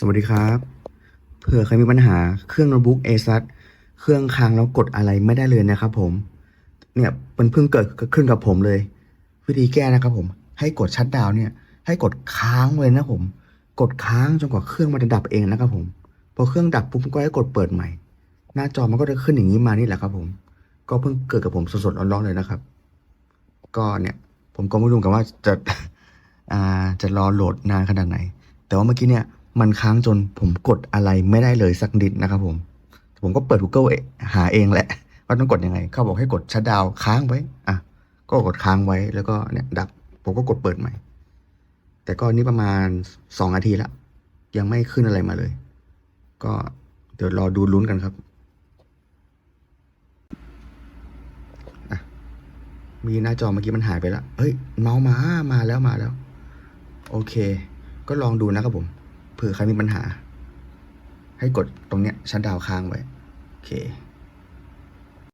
สวัสดีครับ เผื่อใครมีปัญหาเครื่องโน้ตบุ๊ก ASUS เครื่องค้างแล้วกดอะไรไม่ได้เลยนะครับผม เนี่ยมันเพิ่งเกิดขึ้นกับผมเลย วิธีแก้นะครับผม ให้กดชัดดาวเนี่ย ให้กดค้างไว้นะผม กดค้างจนกว่าเครื่องมันจะดับเองนะครับผม พอเครื่องดับปุ๊บก็ให้กดเปิดใหม่ หน้าจอมันก็จะขึ้นอย่างนี้มานี่แหละครับผม ก็เพิ่งเกิดกับผมสดๆร้อนๆเลยนะครับ ก็เนี่ย ผมก็ไม่รู้กันว่าจะอ่าจะรอโหลดนานขนาดไหน แต่ว่าเมื่อกี้เนี่ย มันค้างจนผมกดอะไรไม่ได้เลยสักนิดนะครับผม ผมก็เปิด Google เองหาเองแหละว่าต้องกดยังไง เขาบอกให้กดชัดดาวค้างไว้ อะ ก็กดค้างไว้แล้วก็เนี่ยดับ ผมก็กดเปิดใหม่ แต่ก็นี่ประมาณสองนาทีละยังไม่ขึ้นอะไรมาเลย ก็เดี๋ยวรอดูลุ้นกันครับมีหน้าจอเมื่อกี้มันหายไปแล้ว เฮ้ย เมาส์มา มาแล้วมาแล้ว โอเค ก็ลองดูนะครับผม เผื่อใครมีปัญหา ให้กดตรงเนี้ยชัดดาวค้างไว้ โอเค